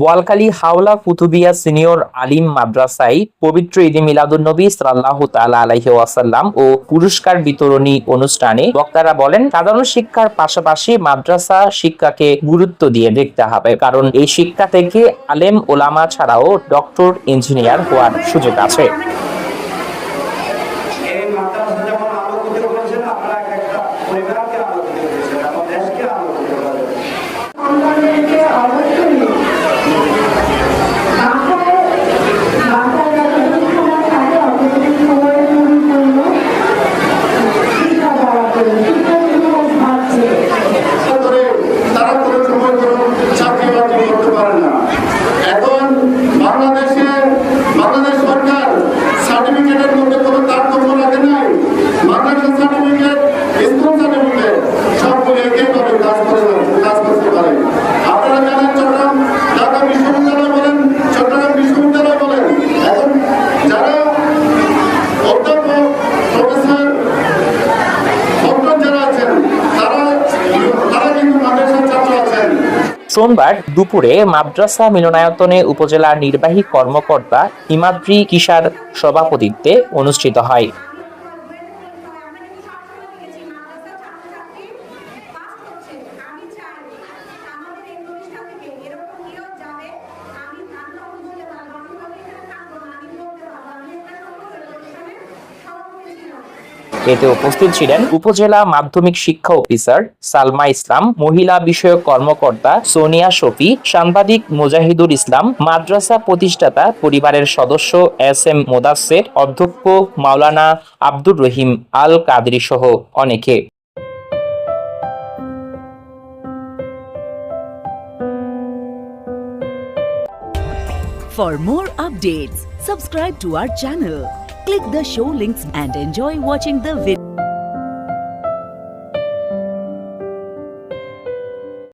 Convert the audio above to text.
বোয়ালখালী হাওলা কুতুবিয়া senior আলিম মাদ্রাসায় পবিত্র ঈদে মিলাদুন্নবী সাল্লাহ তাআলা আলাইহি ওয়াসাল্লাম ও পুরস্কার বিতরণী অনুষ্ঠানে বক্তারা বলেন, সাধারণ শিক্ষার পাশাপাশি মাদ্রাসা শিক্ষাকে গুরুত্ব দিয়ে দেখতে হবে, কারণ এই শিক্ষা থেকে আলেম ওলামা ছাড়াও ডক্টর, ইঞ্জিনিয়ার হওয়ার সুযোগ আছে। একটা পরিবারকে আলোকিত দেশকে আলোকিত সোমবার দুপুরে মাদ্রাসা মিলনায়তনে উপজেলা নির্বাহী কর্মকর্তা হিমাদ্রি কিসার সভাপতিত্বে অনুষ্ঠিত হয়। এতে উপস্থিত ছিলেন উপজেলা মাধ্যমিক শিক্ষা অফিসার সালমা ইসলাম মহিলা বিষয়ক কর্মকর্তা সোনিয়া শফি সাংবাদিক মুজাহিদুল ইসলাম মাদ্রাসা প্রতিষ্ঠাতা পরিবারের সদস্য এস এম মোদাসের অধ্যক্ষ মাওলানা আব্দুর রহিম আল কাদরি সহ অনেকে। For more updates, subscribe to our channel, click the show links and enjoy watching the video.